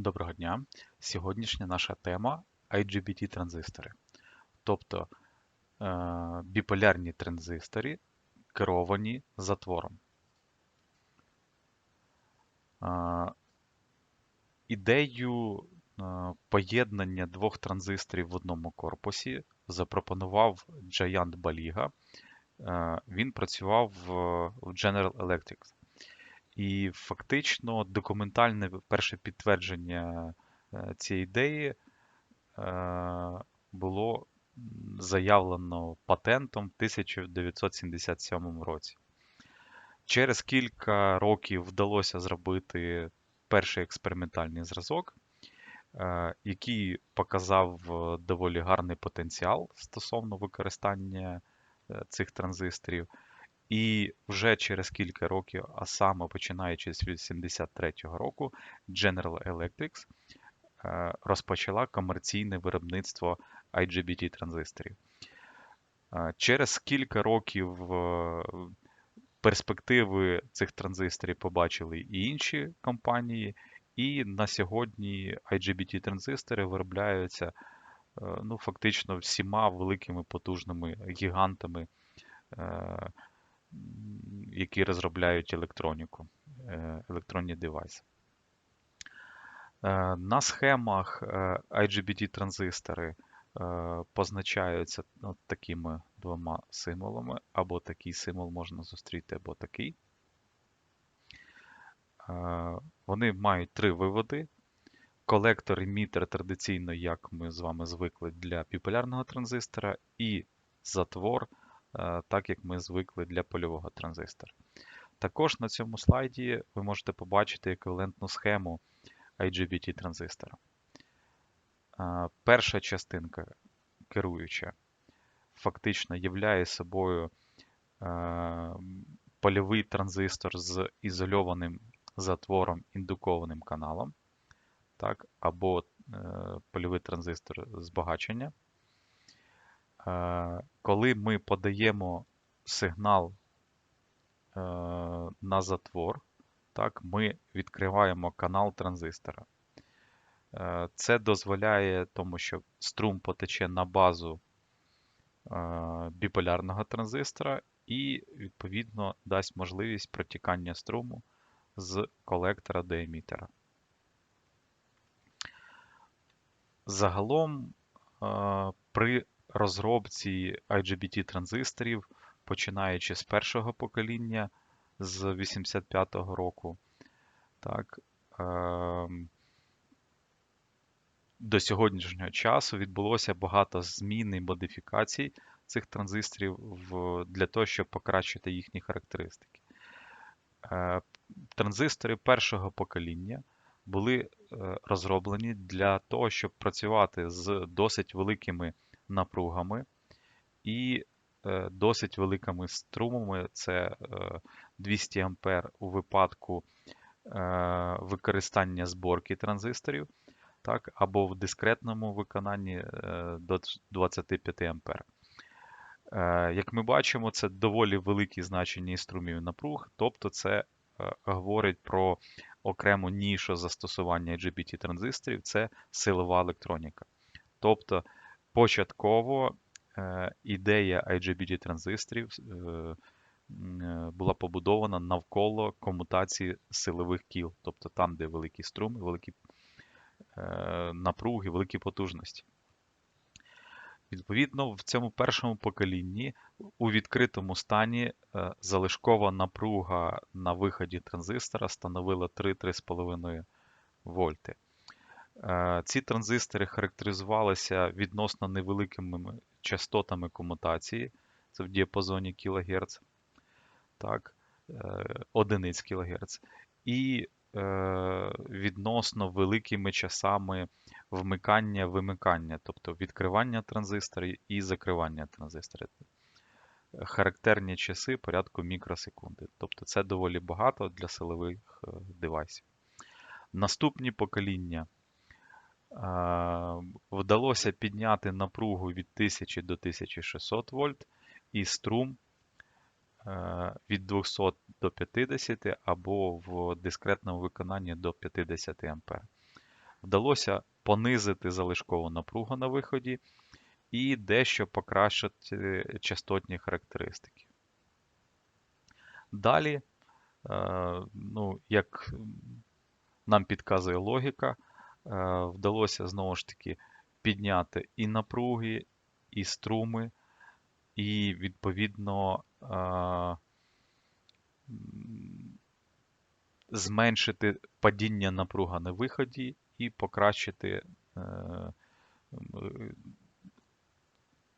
Доброго дня! Сьогоднішня наша тема IGBT транзистори, тобто е, біполярні транзистори, керовані затвором. Е, ідею е, поєднання двох транзисторів в одному корпусі запропонував Джаянт Баліга. Е, він працював в General Electric. І фактично документальне перше підтвердження е, цієї ідеї е, було заявлено патентом в 1977 році. Через кілька років вдалося зробити перший експериментальний зразок, е, який показав доволі гарний потенціал стосовно використання цих транзисторів. І вже через кілька років, а саме починаючи з 83-го року, General Electric е, розпочала комерційне виробництво IGBT транзисторів. Е, через кілька років е, перспективи цих транзисторів побачили і інші компанії, і на сьогодні IGBT транзистори виробляються ну, фактично всіма великими потужними гігантами які розробляють електроніку, е, електронні девайси. Е, на схемах е, IGBT транзистори позначаються от такими двома символами, або такий символ можна зустріти, або такий. Вони мають три виводи. Колектор емітер традиційно, як ми з вами звикли для біполярного транзистора, і затвор так як ми звикли для польового транзистора. Також на цьому слайді ви можете побачити еквівалентну схему IGBT транзистора. Е, перша частинка керуюча, фактично являє собою е, польовий транзистор з ізольованим затвором індукованим каналом, так, або польовий транзистор збагачення. Е, коли ми подаємо сигнал е, на затвор, так, ми відкриваємо канал транзистора. Е, це дозволяє тому, що струм потече на базу біполярного транзистора і, відповідно, дасть можливість протікання струму з колектора до емітера. Загалом при розробці IGBT транзисторів, починаючи з першого покоління з 85-го року. Так, е до сьогоднішнього часу відбулося багато змін і модифікацій цих транзисторів в, для того, щоб покращити їхні характеристики. Е транзистори першого покоління були е розроблені для того, щоб працювати з досить великими напругами і е, досить великими струмами. Це 200 е, А у випадку е, використання зборки транзисторів, так, або в дискретному виконанні до 25 А. Як ми бачимо, це доволі великі значення струмів напруг, тобто це говорить про окрему нішу застосування IGBT транзисторів це силова електроніка. Тобто Початково е, ідея IGBT транзисторів е, е, була побудована навколо комутації силових кіл, тобто там, де великі струми, великі напруги, великі потужності. Відповідно, в цьому першому поколінні у відкритому стані залишкова напруга на виході транзистора становила 3-3,5 вольти. Е, ці транзистори характеризувалися відносно невеликими частотами комутації, це в діапазоні кГц, так, е, одиниць кГц, і е, відносно великими часами вмикання-вимикання, тобто відкривання транзистора і закривання транзистора. Характерні часи порядку мікросекунди. Тобто це доволі багато для силових девайсів. Наступні покоління вдалося підняти напругу від 1000 до 1600 вольт і струм від 200 до 50 або в дискретному виконанні до 50 А. вдалося понизити залишкову напругу на виході і дещо покращити частотні характеристики. Далі, е, ну, як нам підказує логіка, е, вдалося знову ж таки підняти і напруги, і струми, і відповідно е, зменшити падіння напруга на виході і покращити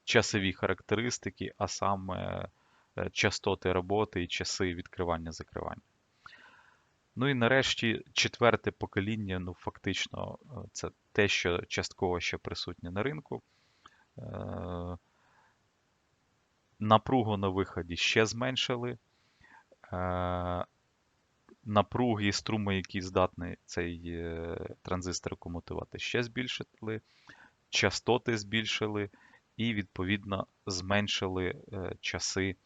часові характеристики, а саме е, частоти роботи і часи відкривання-закривання. Ну і нарешті четверте покоління, ну фактично, е, це те, що частково ще присутнє на ринку. Е, напругу на виході ще зменшили. Напруги і струми, які здатні цей транзистор комутувати, ще збільшили, частоти збільшили, і, відповідно, зменшили е, часи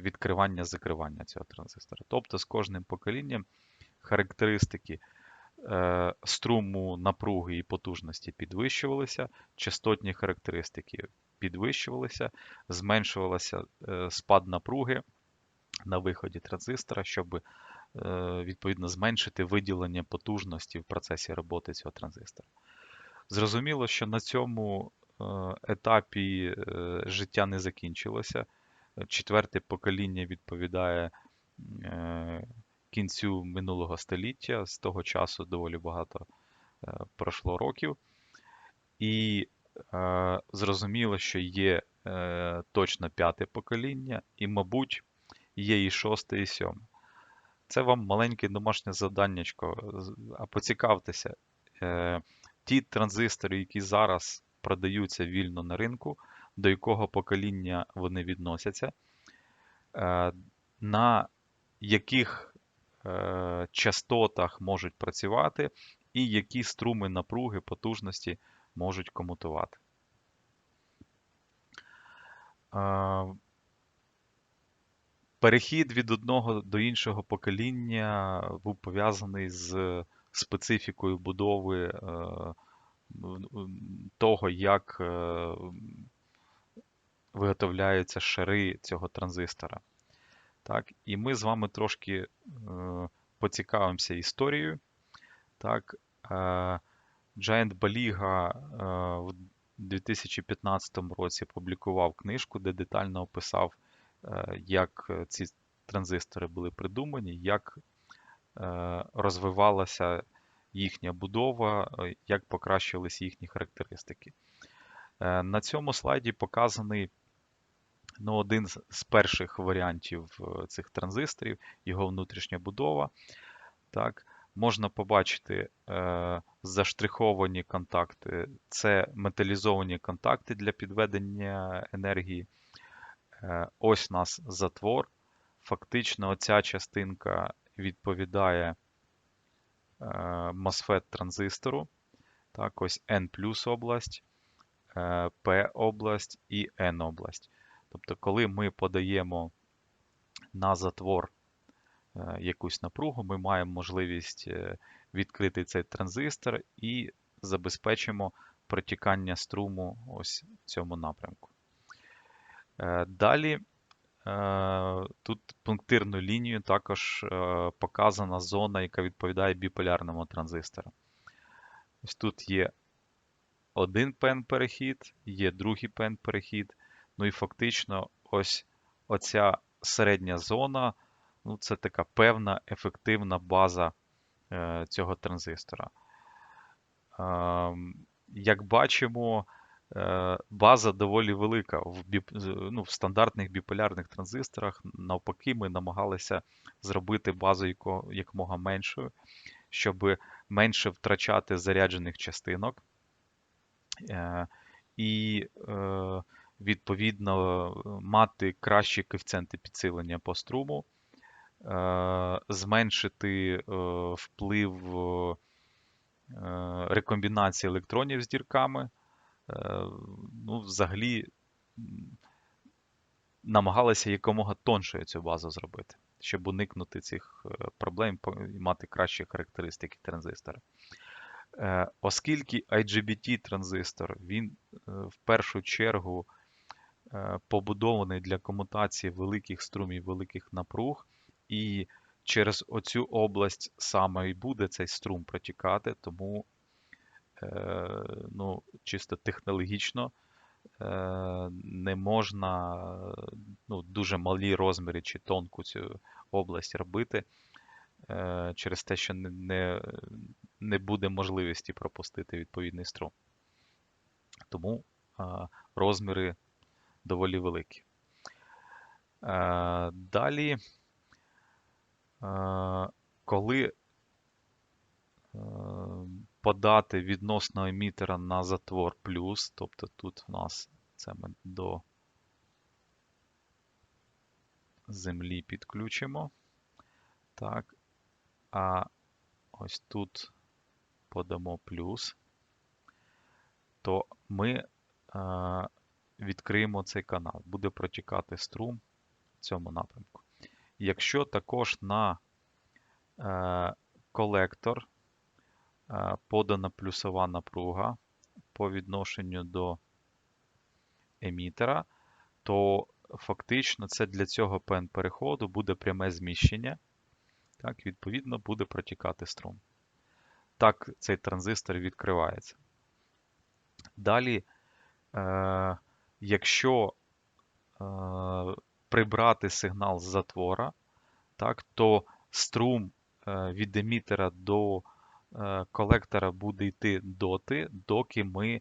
е, відкривання-закривання цього транзистора. Тобто з кожним поколінням характеристики е, струму напруги і потужності підвищувалися, частотні характеристики підвищувалися, зменшувалася спад напруги на виході транзистора, щоб відповідно зменшити виділення потужності в процесі роботи цього транзистора. Зрозуміло, що на цьому е, етапі е, життя не закінчилося. Четверте покоління відповідає е, кінцю минулого століття. З того часу доволі багато пройшло років. І зрозуміло, що є точно п'яте покоління, і, мабуть, є і шосте, і сьоме. Це вам маленьке домашнє завданнячко. А поцікавтеся ті транзистори, які зараз продаються вільно на ринку, до якого покоління вони відносяться, е, на яких е, частотах можуть працювати, і які струми напруги потужності можуть комутувати. Е, перехід від одного до іншого покоління був пов'язаний з специфікою будови того, як виготовляються шари цього транзистора. Так, І ми з вами трошки е, поцікавимося історією. Так, Giant Baliga в 2015 році публікував книжку, де детально описав, як ці транзистори були придумані, як Е, розвивалася їхня будова, е, як покращились їхні характеристики. Е, на цьому слайді показаний ну, один з перших варіантів цих транзисторів, його внутрішня будова. Так, Можна побачити е, заштриховані контакти, це металізовані контакти для підведення енергії. Е, Ось нас затвор. Фактично, оця частинка відповідає е, MOSFET транзистору. Так, ось N область, е, P область і N область. Тобто, коли ми подаємо на затвор е, якусь напругу, ми маємо можливість відкрити цей транзистор і забезпечимо протікання струму ось в цьому напрямку. Далі Е, тут пунктирною лінією також е, показана зона, яка відповідає біполярному транзистору. Ось Тут є один пен перехід, є другий пен перехід. Ну і фактично, ось оця середня зона ну це така певна ефективна база е, цього транзистора. Ем, як бачимо, Е, база доволі велика. В біп... ну, в стандартних біполярних транзисторах, навпаки, ми намагалися зробити базу якомога меншою, щоб менше втрачати заряджених частинок. Е, і, е, відповідно, мати кращі коефіцієнти підсилення по струму, зменшити вплив рекомбінації електронів з дірками. Е, ну, взагалі намагалися якомога тоншою цю базу зробити. щоб уникнути цих е, проблем і мати кращі характеристики транзистора. Е, оскільки IGBT транзистор, він в першу чергу побудований для комутації великих струмів, великих напруг, і через оцю область саме і буде цей струм протікати, тому ну, чисто технологічно Е, не можна ну, дуже малі розміри чи тонку цю область робити е, через те, що не, не буде можливості пропустити відповідний струм. Тому розміри доволі великі. Е, далі, коли подати відносно емітера на затвор плюс, тобто тут у нас це ми до землі підключимо. Так, а ось тут подамо плюс, то ми е, відкриємо цей канал, буде протікати струм в цьому напрямку. Якщо також на е, колектор Е, подана плюсова напруга по відношенню до емітера, то фактично це для цього пен переходу буде пряме зміщення. Так, Відповідно, буде протікати струм. Так, цей транзистор відкривається. Далі, е, якщо е, прибрати сигнал з затвора, так, то струм е, від емітера до Е, колектора буде йти доти, доки ми е,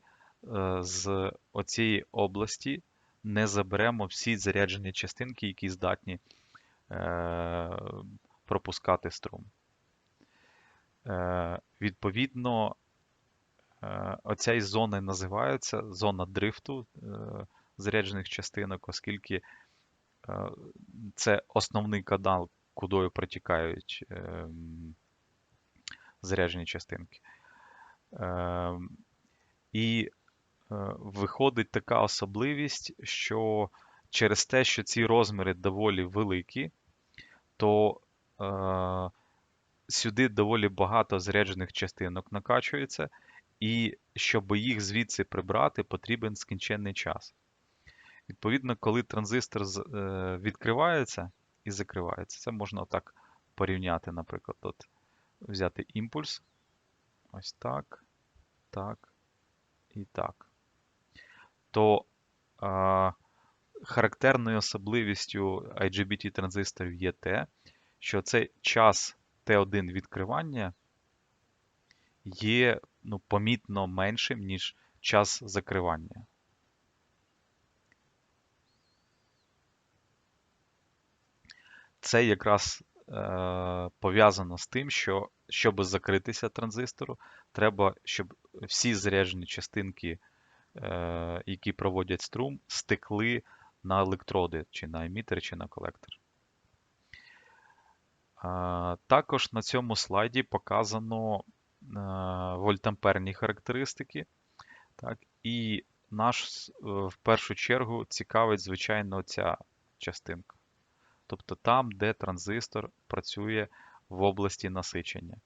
з оцієї області не заберемо всі заряджені частинки, які здатні е, пропускати струм. Відповідно, оця із зона називається зона дрифту заряджених частинок, оскільки це основний канал, кудою протікають заряджені частинки. Е, І е, виходить така особливість, що через те, що ці розміри доволі великі, то е, сюди доволі багато заряджених частинок накачується, і щоб їх звідси прибрати, потрібен скінченний час. Відповідно, коли транзистор е, відкривається і закривається, це можна так порівняти, наприклад. От взяти імпульс. Ось так, так і так. То а, характерною особливістю IGBT транзисторів є те, що цей час T1 відкривання є ну, помітно меншим, ніж час закривання. Це якраз Е, пов'язано з тим, що щоб закритися транзистору, треба, щоб всі заряджені частинки, е, які проводять струм, стекли на електроди, чи на емітер, чи на колектор. Також на цьому слайді показано е, вольтамперні характеристики. Так, І наш в першу чергу цікавить, звичайно, ця частинка тобто там, де транзистор працює в області насичення.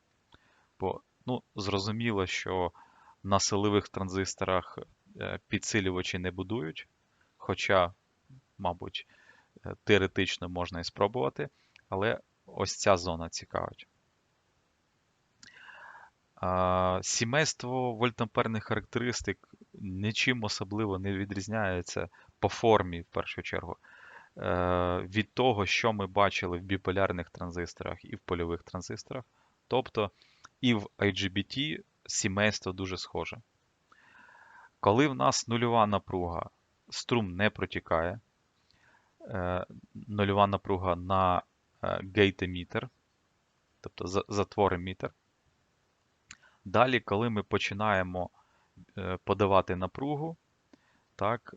Бо ну, зрозуміло, що на силових транзисторах е, підсилювачі не будують, хоча, мабуть, е, теоретично можна і спробувати, але ось ця зона цікавить. Сімейство вольтамперних характеристик нічим особливо не відрізняється по формі, в першу чергу. Е, від того, що ми бачили в біполярних транзисторах і в польових транзисторах. Тобто і в IGBT сімейство дуже схоже. Коли в нас нульова напруга, струм не протікає, е, нульова напруга на гейт-емітер, тобто затвор емітер. Далі, коли ми починаємо е, подавати напругу, так,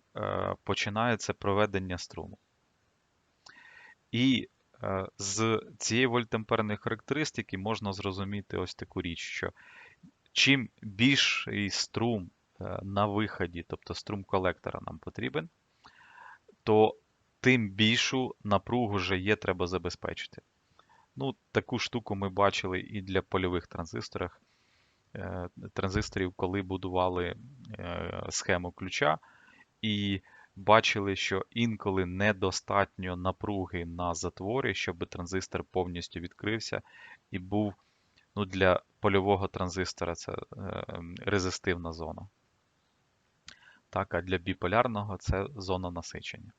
починається проведення струму. І е, з цієї вольтамперної характеристики можна зрозуміти ось таку річ, що чим більший струм е, на виході, тобто струм колектора нам потрібен, то тим більшу напругу вже є треба забезпечити. Ну, Таку штуку ми бачили і для польових транзисторів, е, транзисторів, коли будували е, схему ключа, і бачили, що інколи недостатньо напруги на затворі, щоб транзистор повністю відкрився і був ну, для польового транзистора це е, резистивна зона. Так, А для біполярного це зона насичення.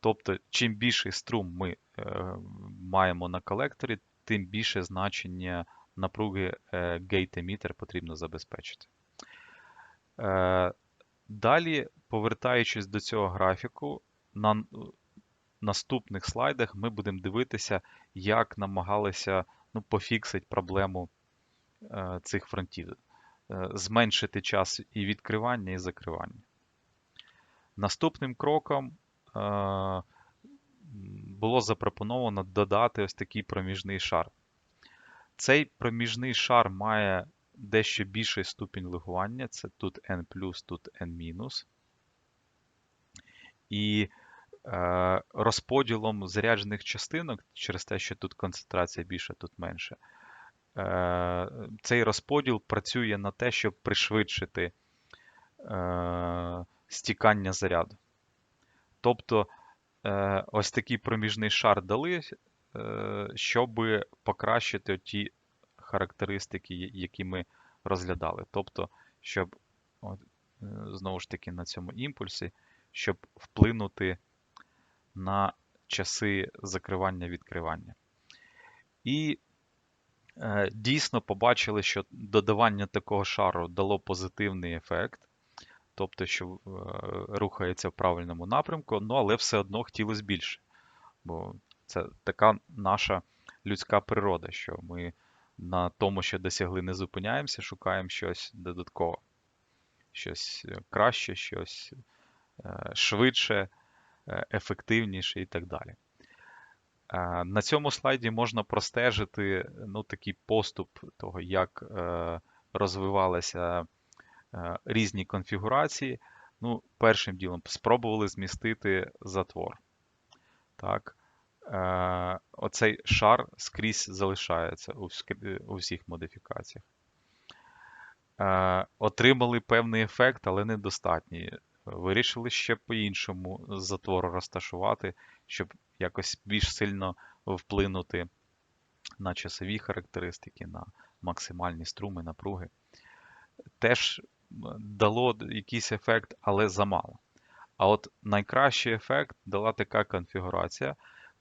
Тобто, чим більший струм ми е, маємо на колекторі, тим більше значення напруги е, gate-emitter потрібно забезпечити. Е, Далі, повертаючись до цього графіку, на наступних слайдах ми будемо дивитися, як намагалися ну, пофіксити проблему е, цих фронтів, е, зменшити час і відкривання, і закривання. Наступним кроком е, було запропоновано додати ось такий проміжний шар. Цей проміжний шар має дещо більший ступінь легування, це тут n, тут n-. І е, розподілом заряджених частинок, через те, що тут концентрація більша, тут менше, е, цей розподіл працює на те, щоб пришвидшити е, стікання заряду. Тобто е, ось такий проміжний шар дали, щоб покращити ті характеристики, які ми розглядали. Тобто, щоб е, знову ж таки на цьому імпульсі, щоб вплинути на часи закривання-відкривання. І е, дійсно побачили, що додавання такого шару дало позитивний ефект, тобто, що е, рухається в правильному напрямку, ну але все одно хотілося більше. Бо це така наша людська природа, що ми на тому, що досягли, не зупиняємося, шукаємо щось додаткове, щось е, краще, щось е, швидше, е, ефективніше і так далі. На цьому слайді можна простежити ну, такий поступ того, як розвивалися різні конфігурації. Ну, Першим ділом спробували змістити затвор. Так. Е, оцей шар скрізь залишається у всіх модифікаціях. Е, отримали певний ефект, але недостатній. Вирішили ще по-іншому затвор розташувати, щоб якось більш сильно вплинути на часові характеристики, на максимальні струми, напруги. Теж дало якийсь ефект, але замало. А от найкращий ефект дала така конфігурація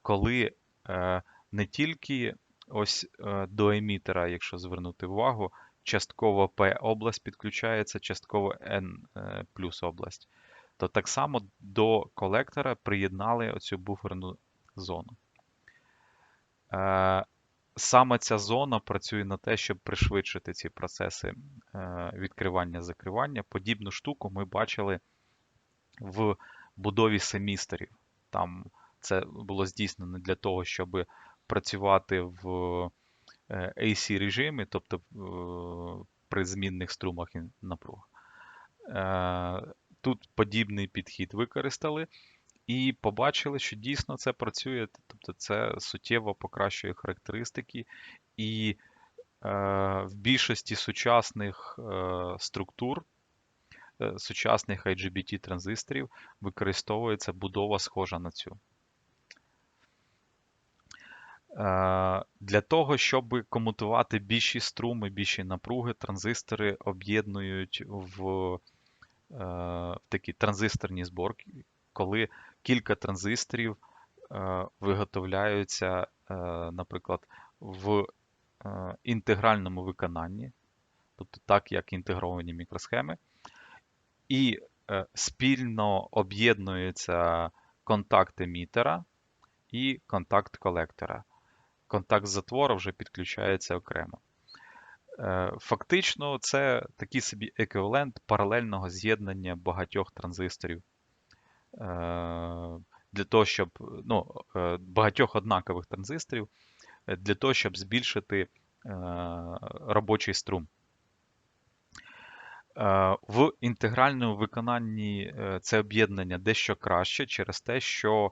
коли е, не тільки ось е, до емітера, якщо звернути увагу, частково P область підключається, частково N е, плюс область, то так само до колектора приєднали оцю буферну зону. Саме ця зона працює на те, щоб пришвидшити ці процеси відкривання-закривання. Подібну штуку ми бачили в будові семістерів. Там це було здійснено для того, щоб працювати в е, AC режимі, тобто е, при змінних струмах і напруг. Е, тут подібний підхід використали і побачили, що дійсно це працює, тобто це суттєво покращує характеристики, і в більшості сучасних структур. Сучасних IGBT транзисторів використовується будова схожа на цю. Е, для того, щоб комутувати більші струми, більші напруги, транзистори об'єднують в, е, в такі транзисторні зборки, коли кілька транзисторів е, виготовляються, наприклад, в інтегральному виконанні, тобто так, як інтегровані мікросхеми, і спільно об'єднуються контакт емітера і контакт колектора контакт затвора вже підключається окремо. Е, фактично, це такий собі еквівалент паралельного з'єднання багатьох транзисторів. Е, для того, щоб ну, е, багатьох однакових транзисторів для того, щоб збільшити робочий струм. В інтегральному виконанні це об'єднання дещо краще через те, що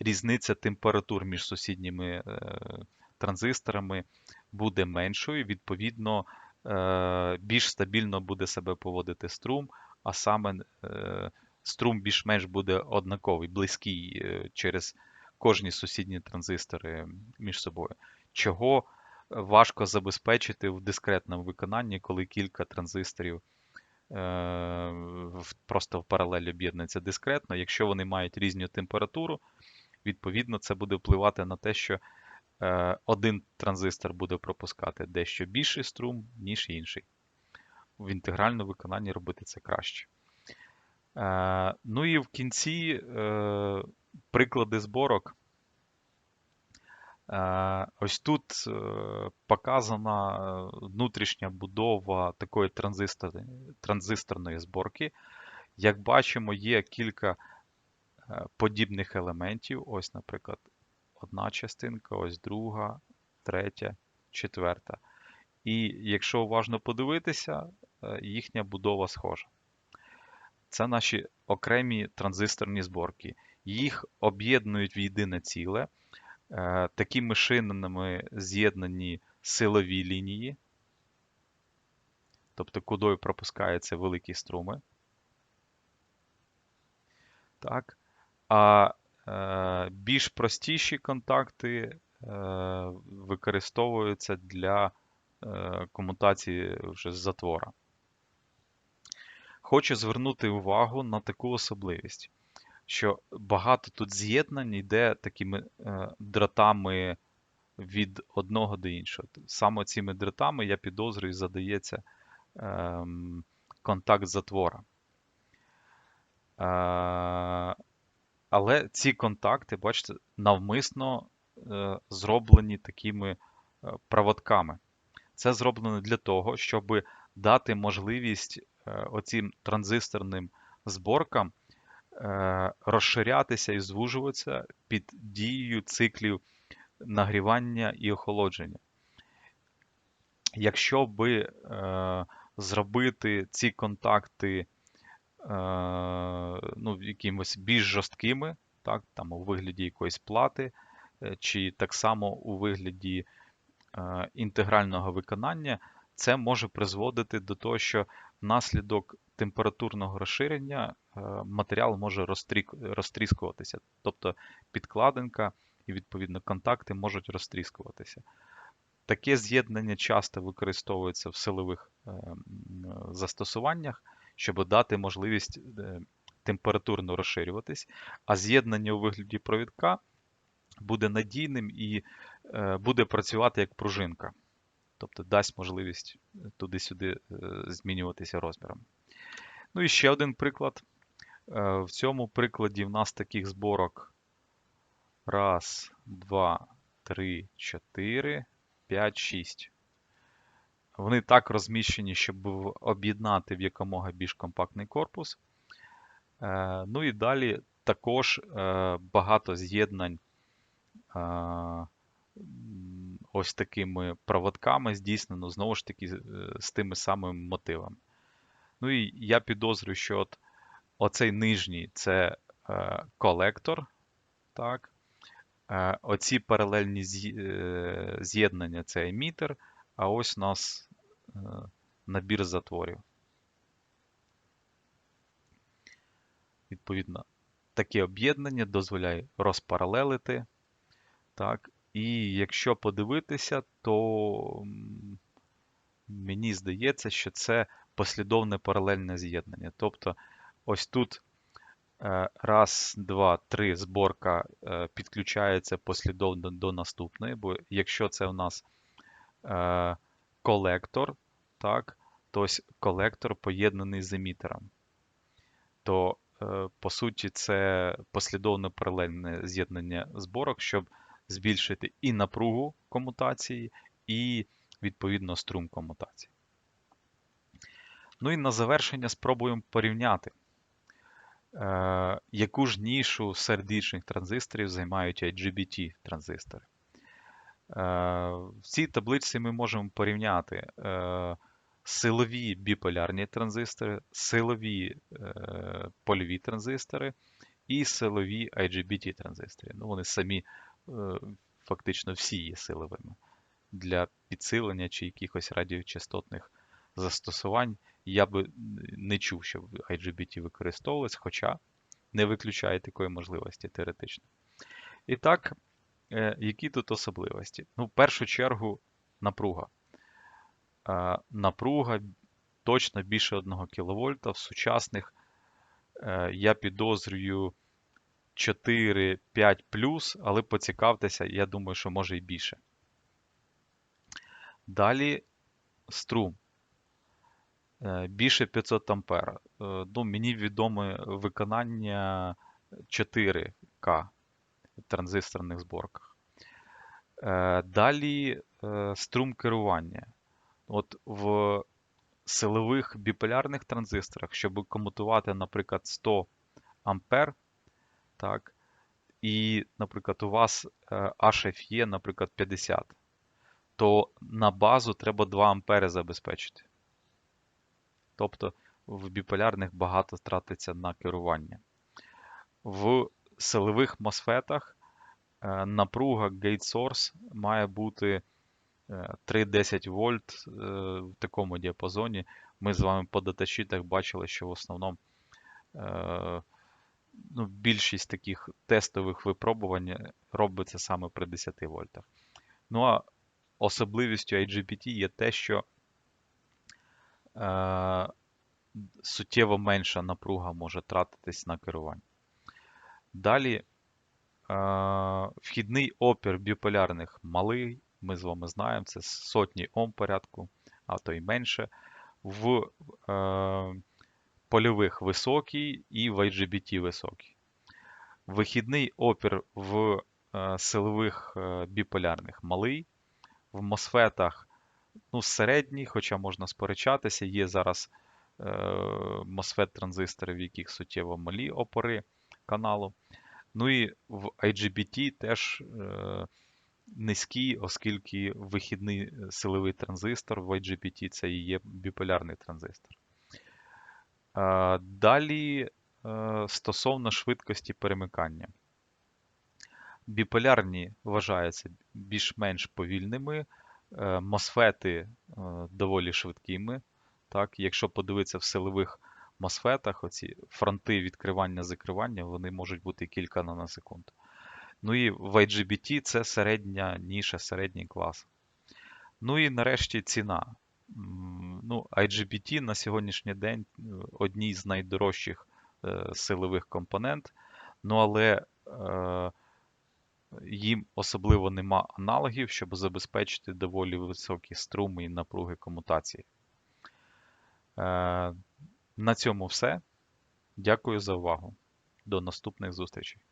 різниця температур між сусідніми е, транзисторами буде меншою, відповідно, е, більш стабільно буде себе поводити струм, а саме е, струм більш-менш буде однаковий, близький е, через кожні сусідні транзистори між собою. Чого важко забезпечити в дискретному виконанні, коли кілька транзисторів е, просто в паралель об'єднуються дискретно. Якщо вони мають різну температуру, відповідно це буде впливати на те, що е, один транзистор буде пропускати дещо більший струм, ніж інший. В інтегральному виконанні робити це краще. Е, Ну і в кінці е, приклади зборок. Е, Ось тут е, показана е, внутрішня будова такої транзисторної зборки. Як бачимо, є кілька подібних елементів. Ось, наприклад, одна частинка, ось друга, третя, четверта. І якщо уважно подивитися, їхня будова схожа. Це наші окремі транзисторні зборки. Їх об'єднують в єдине ціле. Е, Такими шинами з'єднані силові лінії, тобто кудою пропускаються великі струми. Так. А е, більш простіші контакти е, використовуються для е, комутації вже з затвора. Хочу звернути увагу на таку особливість, що багато тут з'єднань йде такими е, дротами від одного до іншого. Саме цими дротами, я підозрюю, задається ем, контакт затвора. Е, але ці контакти, бачите, навмисно е, зроблені такими е, проводками. Це зроблено для того, щоб дати можливість е, оцим транзисторним зборкам е, розширятися і звужуватися під дією циклів нагрівання і охолодження. Якщо би е, зробити ці контакти е, ну, якимось більш жорсткими, так, там у вигляді якоїсь плати, е, чи так само у вигляді е, інтегрального виконання, це може призводити до того, що внаслідок температурного розширення е, матеріал може розтріскуватися. Тобто підкладинка і, відповідно, контакти можуть розтріскуватися. Таке з'єднання часто використовується в силових е, застосуваннях, щоб дати можливість е, температурно розширюватись, а з'єднання у вигляді провідка буде надійним і буде працювати як пружинка. Тобто дасть можливість туди-сюди змінюватися розміром. Ну і ще один приклад. Е, В цьому прикладі в нас таких зборок раз, два, три, чотири, п'ять, шість. Вони так розміщені, щоб об'єднати в якомога більш компактний корпус. Е, Ну і далі також е, багато з'єднань ось такими проводками здійснено знову ж таки з тими самими мотивами. Ну і я підозрюю, що от оцей нижній це е, колектор, так. Е, Оці паралельні е, з'єднання це емітер, а ось у нас е, набір затворів. Відповідно, таке об'єднання дозволяє розпаралелити. Так, і якщо подивитися, то мені здається, що це послідовне паралельне з'єднання. Тобто, ось тут е, раз, два, три зборка е, підключається послідовно до наступної, бо якщо це у нас е, колектор, так, то ось колектор поєднаний з емітером, то по суті це послідовне паралельне з'єднання зборок, щоб збільшити і напругу комутації, і відповідно струм комутації. Ну і на завершення спробуємо порівняти, е, яку ж нішу серед інших транзисторів займають IGBT транзистори. Е, В цій таблиці ми можемо порівняти е, силові біполярні транзистори, силові е, польові транзистори і силові IGBT транзистори. Ну, вони самі е, фактично всі є силовими. Для підсилення чи якихось радіочастотних застосувань я би не чув, щоб IGBT використовувалось, хоча не виключає такої можливості теоретично. І так, е, які тут особливості? Ну, в першу чергу, напруга. Е, Напруга точно більше 1 кВт. В сучасних е, я підозрюю 4-5 але поцікавтеся, я думаю, що може і більше. Далі струм. Е, Більше 500 ампер. Е, Ну, мені відоме виконання 4К в транзисторних зборках. Е, Далі струм керування. От в силових біполярних транзисторах, щоб комутувати, наприклад, 100 ампер, так, і, наприклад, у вас HFE, наприклад, 50, то на базу треба 2 ампери забезпечити. Тобто в біполярних багато тратиться на керування. В силових мосфетах е, напруга gate source має бути е, 3-10 вольт е, в такому діапазоні. Ми з вами по даташітах бачили, що в основному е, ну, більшість таких тестових випробувань робиться саме при 10 вольтах. Ну а особливістю IGBT є те, що е, суттєво менша напруга може тратитись на керування. Далі е, вхідний опір біполярних малий, ми з вами знаємо, це сотні Ом порядку, а то й менше. В е, польових високий і в IGBT високий. Вихідний опір в е, силових е, біполярних малий, в мосфетах ну, середній, хоча можна сперечатися, є зараз е, мосфет транзистори, в яких суттєво малі опори каналу. Ну і в IGBT теж е, низький, оскільки вихідний силовий транзистор в IGBT це і є біполярний транзистор. Е, Далі е, стосовно швидкості перемикання. Біполярні вважаються більш-менш повільними, е, мосфети е, доволі швидкими. Так, Якщо подивитися в силових мосфетах, оці фронти відкривання-закривання, вони можуть бути кілька наносекунд. Ну і в IGBT це середня ніша, середній клас. Ну і нарешті ціна. Ну, IGBT на сьогоднішній день е, одній з найдорожчих е, силових компонент, ну але е, їм особливо нема аналогів, щоб забезпечити доволі високі струми і напруги комутації. Е, на цьому все. Дякую за увагу. До наступних зустрічей.